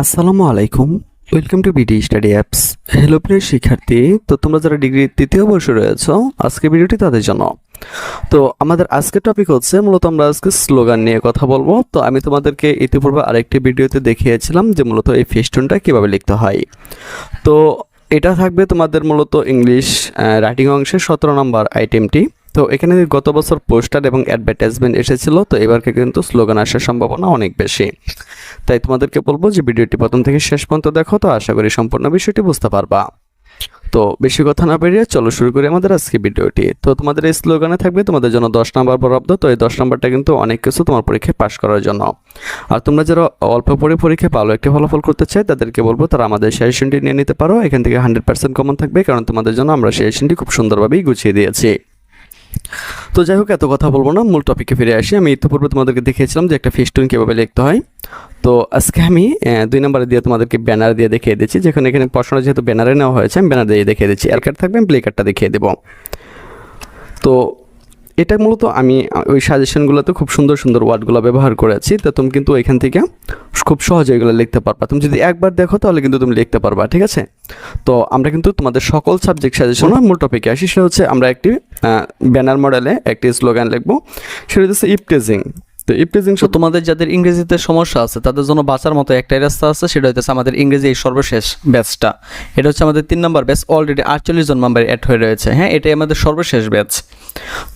আসসালামু আলাইকুম, welcome to BD study apps. Hello প্রিয় শিক্ষার্থী, তো তোমরা যারা ডিগ্রির তৃতীয় বর্ষে রয়েছ আজকে ভিডিওটি তাদের জন্য। তো আমাদের আজকের টপিক হচ্ছে, মূলত আমরা আজকে স্লোগান নিয়ে কথা বলব। তো আমি তোমাদেরকে ইতিপূর্বে আরেকটি ভিডিওতে দেখিয়েছিলাম যে মূলত এই ফেস্টুনটা কীভাবে লিখতে হয়। তো এটা থাকবে তোমাদের মূলত ইংলিশ রাইটিং অংশের সতেরো নম্বর আইটেমটি তো এখানে গত বছর পোস্টার এবং অ্যাডভার্টাইজমেন্ট এসেছিল, তো এবারকে কিন্তু স্লোগান আসার সম্ভাবনা অনেক বেশি। তাই তোমাদেরকে বলব যে ভিডিওটি প্রথম থেকে শেষ পর্যন্ত দেখো তো, আশা করি সম্পূর্ণ বিষয়টি বুঝতে পারবা। তো বেশি কথা না বেরিয়ে চলো শুরু করি আমাদের আজকে ভিডিওটি। তো তোমাদের এই স্লোগানে থাকবে তোমাদের জন্য দশ নাম্বার বরাদ্দ, তো এই দশ নাম্বারটা কিন্তু অনেক কিছু তোমার পরীক্ষায় পাশ করার জন্য। আর তোমরা যারা অল্প পরে পরীক্ষায় ভালো একটি ফলাফল করতে চাই তাদেরকে বলব তারা আমাদের সাজেশনটি নিয়ে নিতে পারো। এখান থেকে হান্ড্রেড পার্সেন্ট কমন থাকবে, কারণ তোমাদের জন্য আমরা সাজেশনটি খুব সুন্দরভাবেই গুছিয়ে দিয়েছি। তো যাই হোক, এত কথা বলব না, মূল টপিকে ফিরে আসি। আমি ইতিপূর্বে তোমাদেরকে দেখিয়েছিলাম যে একটা ফিস্টুন কীভাবে লিখতে হয়। তো আজকে আমি দুই নম্বরে দিয়ে তোমাদেরকে ব্যানার দিয়ে দেখিয়ে দিচ্ছি, যেখানে এখানে পড়াশোনা যেহেতু ব্যানারে নেওয়া হয়েছে, আমি ব্যানার দিয়ে দেখিয়ে দিচ্ছি। কার্ড থাকবে, আমি প্লে কার্ডটা দেখিয়ে দেবো। তো এটা মূলত আমি ওই সাজেশনগুলোতে খুব সুন্দর সুন্দর ওয়ার্ডগুলো ব্যবহার করেছি, তো তুমি কিন্তু এখান থেকে খুব সহজে এগুলো লিখতে পারবা। তুমি যদি একবার দেখো, তাহলে কিন্তু তুমি লিখতে পারবা, ঠিক আছে? তো আমরা কিন্তু তোমাদের সকল সাবজেক্ট সাজেশন মূল টপিকে আসি। সেটা হচ্ছে আমরা একটি ব্যানার মডেলে একটি স্লোগান লিখব। সেটা হচ্ছে ইপটেজিং তো ইপটেজিং তো তোমাদের যাদের ইংরেজিতে সমস্যা আছে তাদের জন্য বাঁচার মতো একটাই রাস্তা আছে সেটা হচ্ছে আমাদের ইংরেজি এই সর্বশেষ ব্যাচটা। এটা হচ্ছে আমাদের তিন নম্বর ব্যাচ অলরেডি আটচল্লিশ জন মেম্বার অ্যাড হয়ে রয়েছে। হ্যাঁ এটাই আমাদের সর্বশেষ ব্যাচ।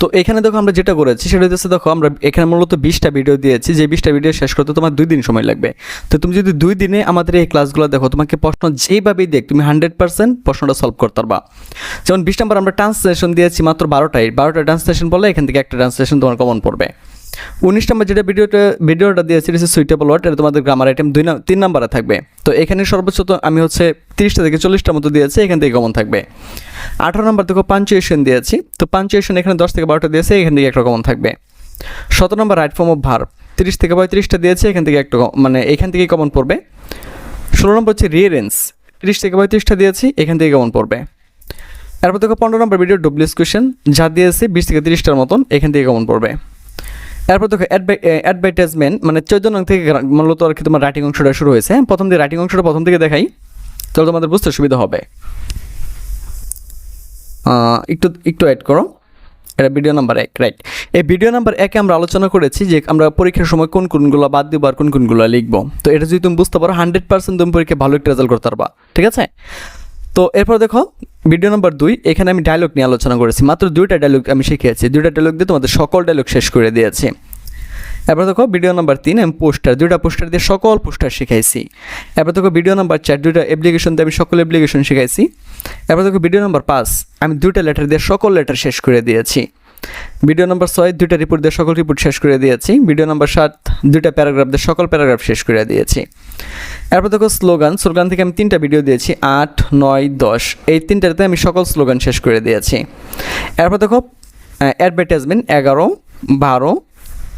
তো এখানে দেখো আমরা যেটা করেছি সেটা হচ্ছে দেখো আমরা এখানে মূলত বিশটা ভিডিও দিয়েছি। যে বিশটা ভিডিও শেষ করতে তোমার দুই দিন সময় লাগবে। তো তুমি যদি দুই দিনে আমাদের এই ক্লাসগুলো দেখো তোমাকে প্রশ্ন যেইভাবেই দেখ তুমি হান্ড্রেড পার্সেন্ট প্রশ্নটা সলভ করতে পারবা। যেমন বিশ নম্বর আমরা ট্রান্সলেশন দিয়েছি মাত্র বারোটাই বারোটা ট্রান্সলেশন বলে এখান থেকে একটা ট্রান্সলেশন তোমার কমন পড়বে। উনিশ নম্বর যেটা ভিডিওটা ভিডিওটা দিয়েছি এটা সুইটেবল ওয়ার্ড এটা তোমাদের গ্রামার আইটেম দুই তিন নম্বরে থাকবে। তো এখানে সর্বোচ্চ তো আমি হচ্ছে তিরিশটা থেকে চল্লিশটার মতো দিয়েছি, এখান থেকে কমন থাকবে। আঠারো নম্বর দেখো পাঞ্চুয়েশন দিয়েছি, তো পাঞ্চুয়েশন এখানে দশ থেকে বারোটা দিয়েছে, এখান থেকে একটা কমন থাকবে। সতেরো নম্বর রাইট ফর্ম অফ ভার তিরিশ থেকে পঁয়ত্রিশটা দিয়েছে, এখান থেকে একটা মানে এখান থেকেই কমন পড়বে। ষোলো নম্বর হচ্ছে রিয়ারেন্স তিরিশ থেকে পঁয়ত্রিশটা দিয়েছি, এখান থেকে কমন পড়বে। এরপর দেখো, পনেরো নম্বর ভিডিও ডব্লিউস কোয়েশন যা দিয়েছে বিশ থেকে তিরিশটার মতন, এখান থেকে কমন পড়বে। এরপর দেখো অ্যাডভার্টাইজমেন্ট মানে চোদ্দ নং থেকে মূলত আর কি তোমার রাইটিং অংশটা শুরু হয়েছে। হ্যাঁ? প্রথম দিয়ে রাইটিং অংশটা প্রথম থেকে দেখাই, তাহলে তোমাদের বুঝতে সুবিধা হবে। একটু একটু অ্যাড করো। এটা ভিডিও নাম্বার এক রাইট এই ভিডিও নাম্বার একে আমরা আলোচনা করেছি যে আমরা পরীক্ষার সময় কোন কোনগুলো বাদ দিব আর কোন কোনগুলো লিখব। তো এটা যদি তুমি বুঝতে পারো হান্ড্রেড পার্সেন্ট তুমি পরীক্ষায় ভালো একটা রেজাল্ট করতে পারবা, ঠিক আছে? তো এরপর দেখো ভিডিও নাম্বার দুই, এখানে আমি ডায়লগ নিয়ে আলোচনা করেছি। মাত্র দুইটা ডায়লগ আমি শিখিয়েছি। দুইটা ডায়লগ দিয়ে তোমাদের সকল ডায়লগ শেষ করে দিয়েছি। এরপর দেখো ভিডিও নাম্বার তিন, আমি পোস্টার দুইটা পোস্টার দিয়ে সকল পোস্টার শিখাইছি। এরপর দেখো ভিডিও নাম্বার চার, দুইটা অ্যাপ্লিকেশন দিয়ে আমি সকল অ্যাপ্লিকেশন শিখাইছি। এরপর দেখো ভিডিও নাম্বার পাঁচ, আমি দুইটা লেটার দিয়ে সকল লেটার শেষ করে দিয়েছি। ভিডিও নম্বর ছয়, দুইটা রিপোর্ট দিয়ে সকল রিপোর্ট শেষ করে দিয়েছি। ভিডিও নম্বর সাত, দুইটা প্যারাগ্রাফ দিয়ে সকল প্যারাগ্রাফ শেষ করে দিয়েছি। এরপর দেখো স্লোগান স্লোগান থেকে আমি তিনটা ভিডিও দিয়েছি, আট, নয়, দশ। এই তিনটাতে আমি সকল স্লোগান শেষ করে দিয়েছি। এরপর দেখো অ্যাডভার্টাইজমেন্ট এগারো, বারো,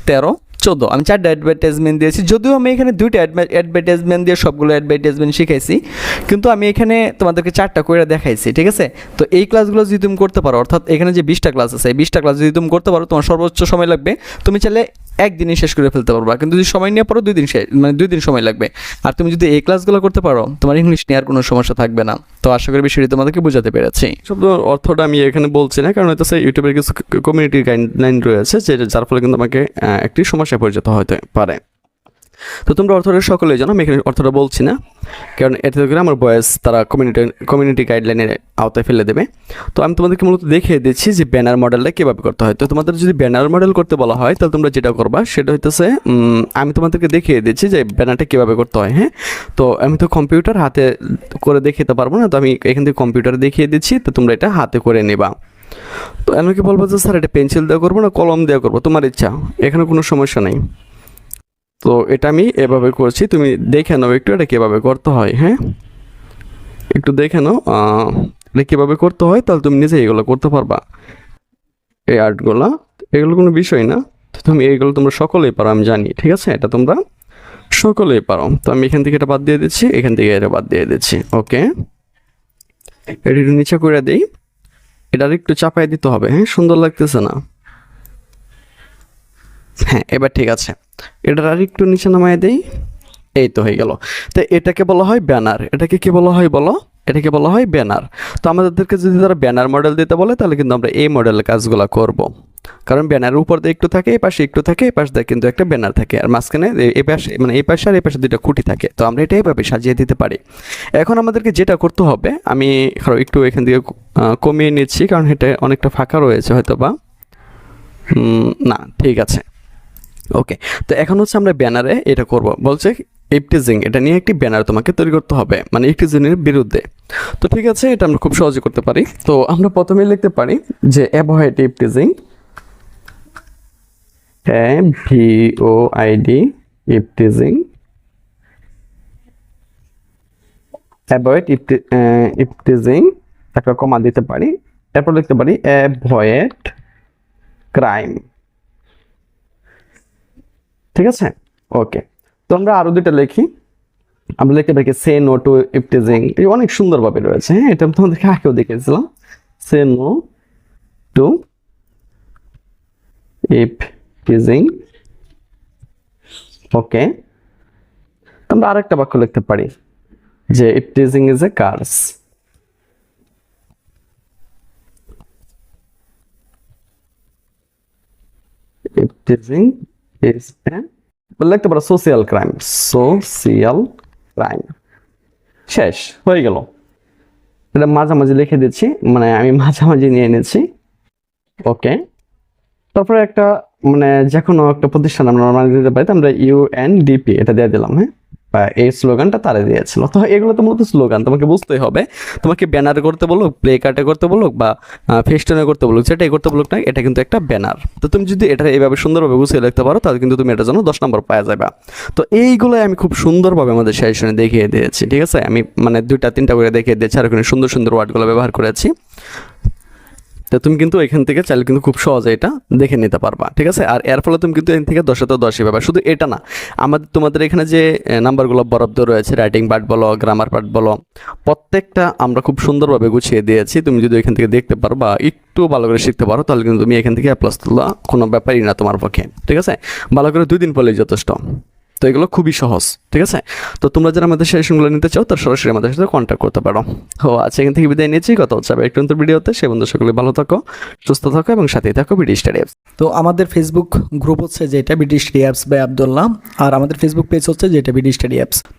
তেরো চোদ্দ। আমি চারটা অ্যাডভার্টাইজমেন্ট দিয়েছি। যদিও আমি এখানে দুইটা অ্যাডভার্টাইজমেন্ট দিয়ে সবগুলো অ্যাডভার্টাইজমেন্ট শিখাইছি, কিন্তু আমি এখানে তোমাদেরকে চারটা করে দেখাইছি, ঠিক আছে? তো এই ক্লাসগুলো যদি তুমি করতে পারো, অর্থাৎ এখানে যে বিশটা ক্লাস আছে, এই বিশটা ক্লাস যদি তুমি করতে পারো, তোমার সর্বোচ্চ সময় লাগবে, তুমি চাইলে একদিনই শেষ করে ফেলতে পারবা। কিন্তু যদি সময় নিয়ে পারো দুই দিন মানে দুই দিন সময় লাগবে। আর তুমি যদি এই ক্লাসগুলো করতে পারো, তোমার ইংলিশ নিয়ে আর কোনো সমস্যা থাকবে না। তো আশা করি বিষয়টি তোমাদেরকে বোঝাতে পেরেছি। শব্দ অর্থটা আমি এখানে বলছি না, কারণ হচ্ছে ইউটিউবের কিছু কমিউনিটি গাইডলাইন রয়েছে, যে যার ফলে কিন্তু আমাকে একটি একটি সমস্যায় পরিচিত হতে পারে। তো তোমরা অর্থটা সকলেই জানো, আমি এখানে অর্থটা বলছি না, কারণ এতে করে আমার বয়স তারা কমিউনিটি কমিউনিটি গাইডলাইনের আওতায় ফেলে দেবে। তো আমি তোমাদেরকে মূলত দেখিয়ে দিচ্ছি যে ব্যানার মডেলটা কীভাবে করতে হয়। তো তোমাদের যদি ব্যানার মডেল করতে বলা হয়, তাহলে তোমরা যেটা করবা, সেটা হইতেছে আমি তোমাদেরকে দেখিয়ে দিচ্ছি যে ব্যানারটা কীভাবে করতে হয় হ্যাঁ? তো আমি তো কম্পিউটার হাতে করে দেখাতে পারব না, তো আমি এখান থেকে কম্পিউটার দেখিয়ে দিচ্ছি, তো তোমরা এটা হাতে করে নেবা। তো আমি বলব যে, স্যার, এটা পেন্সিল দেওয়া করব না, কলম দেওয়া করব? তোমার ইচ্ছা, এখানে কোনো সমস্যা নেই। তো এটা আমি এভাবে করছি, তুমি দেখে নাও একটু এটা কীভাবে করতে হয় হ্যাঁ? একটু দেখে নাও এটা কীভাবে করতে হয়, তাহলে তুমি নিজে এগুলো করতে পারবা। এই আর্টগুলো, এগুলো কোনো বিষয় না। তো তুমি এইগুলো তোমরা সকলেই পারো, আমি জানি, ঠিক আছে? এটা তোমরা সকলেই পারো। তো আমি এখান থেকে এটা বাদ দিয়ে দিচ্ছি, এখান থেকে এটা বাদ দিয়ে দিচ্ছি, ওকে? এটা একটু নিচে করে দিই। এটা একটু চাপাই দিতে হবে। হ্যাঁ সুন্দর লাগতেছে না। হ্যাঁ এবার ঠিক আছে। এটা আর একটু নিচে নামাই দেই। এই তো হয়ে গেল। তো এটাকে বলা হয় ব্যানার। এটাকে কি বলা হয় বলো? এটাকে বলা হয় ব্যানার। তো আমাদেরকে যদি তারা ব্যানার মডেল দিতে বলে, তাহলে কিন্তু আমরা এই মডেলের কাজগুলো করব। কারণ ব্যানারের উপর দিয়ে একটু থাকে এই পাশে একটু থাকে এই পাশে দিয়ে কিন্তু একটা ব্যানার থাকে। আর মাঝখানে এ- পাশে মানে এই পাশে আর এই পাশে দুটো খুঁটি থাকে। তো আমরা এটা এইভাবে সাজিয়ে দিতে পারি। এখন আমাদেরকে যেটা করতে হবে, আমি একটু এখান থেকে কমিয়ে নিচ্ছি, কারণ এটা অনেকটা ফাঁকা রয়েছে হয়তো বা না, ঠিক আছে। ওকে, তো এখন হচ্ছে আমরা ব্যানারে এটা করব। বলছে ইপটিজিং, এটা নিয়ে একটি ব্যানার তোমাকে তৈরি করতে হবে মানে ইপটিজিংয়ের বিরুদ্ধে। তো ঠিক আছে, এটা আমরা খুব সহজে করতে পারি। তো আমরা প্রথমেই লিখতে পারি যে avoid eve teasing. A V O I D eve teasing avoid eve teasing একটা কমা দিতে পারি। এরপর লিখতে পারি অ্যাভয়েড ক্রাইম ঠিক আছে? ওকে তো আমরা আরও দুইটা লিখি। আমরা লিখতে পারি সে নো টু ইপটিজিং এই অনেক সুন্দরভাবে রয়েছে হ্যাঁ? এটা তোমাদেরকে আগেও দেখেছিলাম say no to eve teasing okay আমরা আরেকটা বাক্য লিখতে পারি, যে it eve teasing is a curse is a লিখতে পারো সোশিয়াল ক্রাইম সোশিয়াল ক্রাইম শেষ, হয়ে গেল। এটা মাঝামাঝি লিখে দিচ্ছি মানে আমি মাঝামাঝি নিয়ে এনেছি ওকে তারপরে একটা মানে যে কোনো একটা প্রতিষ্ঠান আমরা নর্মালি দিতে পারি আমরা ইউএনডিপি এটা দিয়ে দিলাম হ্যাঁ? বা এই স্লোগানটা তারা দিয়েছিল। তো এগুলো তো মূলত স্লোগান তোমাকে বুঝতেই হবে। তোমাকে ব্যানার করতে বলুক প্লে কার্টে করতে বলুক, বা ফেস্টনে করতে বলুক, যেটাই করতে বলুক না, এটা কিন্তু একটা ব্যানার তো তুমি যদি এটা এইভাবে সুন্দরভাবে গুছিয়ে লিখতে পারো, তাহলে কিন্তু তুমি এটার জন্য দশ নম্বর পাওয়া যাবে। তো এইগুলোই আমি খুব সুন্দরভাবে আমাদের সেশনে দেখিয়ে দিয়েছি, ঠিক আছে? আমি মানে দুইটা, তিনটা করে দেখিয়ে দিয়েছি, আর ওখানে সুন্দর সুন্দর ওয়ার্ডগুলো ব্যবহার করেছি। তো তুমি কিন্তু এখান থেকে চাইলে কিন্তু খুব সহজে এটা দেখে নিতে পারবা, ঠিক আছে? আর এর ফলে তুমি কিন্তু এখান থেকে দশে দশই পাবা। শুধু এটা না, আমাদের, তোমাদের এখানে যে নাম্বারগুলো বরাদ্দ রয়েছে রাইটিং পার্ট বলো গ্রামার পার্ট বলো, প্রত্যেকটা আমরা খুব সুন্দরভাবে গুছিয়ে দিয়েছি। তুমি যদি এখান থেকে দেখতে পারো বা একটু ভালো করে শিখতে পারো, তাহলে কিন্তু তুমি এখান থেকে প্লাস তোলা কোনো ব্যাপারই না তোমার পক্ষে, ঠিক আছে? ভালো করে দুই দিন পড়লেই যথেষ্ট। তো এগুলো খুবই সহজ, ঠিক আছে? তো তোমরা যারা আমাদের সেশনগুলো নিতে চাও, তার সরাসরি আমাদের সাথে কন্ট্যাক্ট করতে পারো। ও আচ্ছা এখান থেকে বিদায় নিয়েছি কথা হচ্ছে আবার একটু ভিডিওতে। সে বন্ধু সকলে ভালো থাকো, সুস্থ থাকো এবং সাথেই থাকো বিডি স্টাডি তো আমাদের ফেসবুক গ্রুপ হচ্ছে যেটা BD study apps by Abdullah আর আমাদের ফেসবুক পেজ হচ্ছে যেটা বিডি স্টাডি অ্যাপস তো